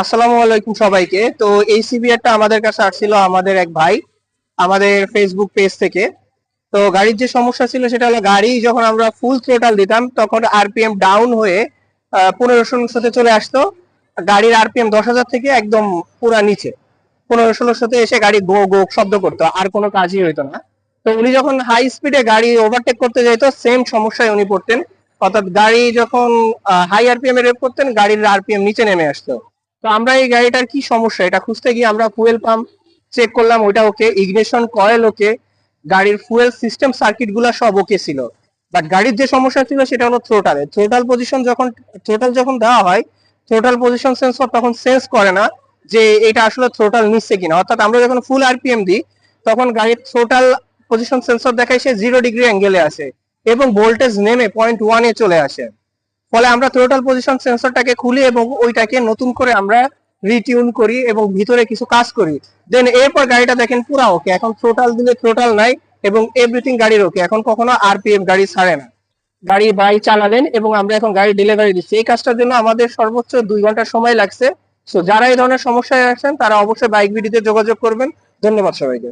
আসসালামু আলাইকুম সবাইকে। তো এই সিবিআরটা আমাদের কাছে আসছিল আমাদের এক ভাই, আমাদের ফেসবুক পেজ থেকে। তো গাড়ির যে সমস্যা ছিল সেটা হলো গাড়ি যখন আমরা ফুল থ্রোটাল দিতাম, তখন আরপিএম ডাউন হয়ে পনেরো ষোলোশোতে চলে আসতো। গাড়ির আরপিএম দশ হাজার থেকে একদম পুরা নিচে। পনেরো ষোলোশোতে এসে গাড়ি গো গো, শব্দ করতো, আর কোনো কাজই হইতো না। তো উনি যখন হাই স্পিডে গাড়ি ওভারটেক করতে যেত সেম সমস্যায় উনি পড়তেন। অর্থাৎ গাড়ি যখন হাই আরপিএম এ রেপ করতেন, গাড়ির আরপিএম নিচে নেমে আসতো। তো আমরা এই গাড়িটার কি সমস্যা? এটা খুঁজতে গিয়ে আমরা ফুয়েল পাম্প চেক করলাম, ওইটা ওকে ইগনিশন কয়েল ওকে। গাড়ির ফুয়েল সিস্টেম সার্কিটগুলা সব ওকে ছিল। বাট গাড়ির যে সমস্যা ছিল সেটা হলো থ্রোটালে থ্রোটাল পজিশন যখন থ্রোটাল যখন দেওয়া হয় থ্রোটাল পজিশন সেন্সর তখন সেন্স করে না যে এটা আসলে থ্রোটাল নিচ্ছে কিনা। অর্থাৎ আমরা যখন ফুল আরপিএম দিই, তখন গাড়ির থ্রোটাল পজিশন সেন্সর দেখায় সে জিরো ডিগ্রি অ্যাঙ্গেলে আসে এবং ভোল্টেজ নেমে পয়েন্ট ওয়ানে চলে আসে। ফলে আমরা থ্রোটাল পজিশন সেন্সরটাকে খুলি এবং ওইটাকে নতুন করে আমরা রিটিউন করি এবং ভিতরে কিছু কাজ করি। দেন এরপর গাড়িটা দেখেন পুরা ওকে এখন থ্রোটাল দিলে থ্রোটাল নাই এবং এভরিথিং গাড়ির ওকে এখন কখনো আরপিএম গাড়ি ছাড়ে না। গাড়ি বাই চালালেন এবং আমরা এখন গাড়ি ডেলিভারি দিচ্ছি। এই কাজটার জন্য আমাদের সর্বোচ্চ দুই ঘণ্টা সময় লাগছে। সো যারা এই ধরনের সমস্যায় আছেন, তারা অবশ্যই বাইক ভিডিওতে যোগাযোগ করবেন। ধন্যবাদ সবাইকে।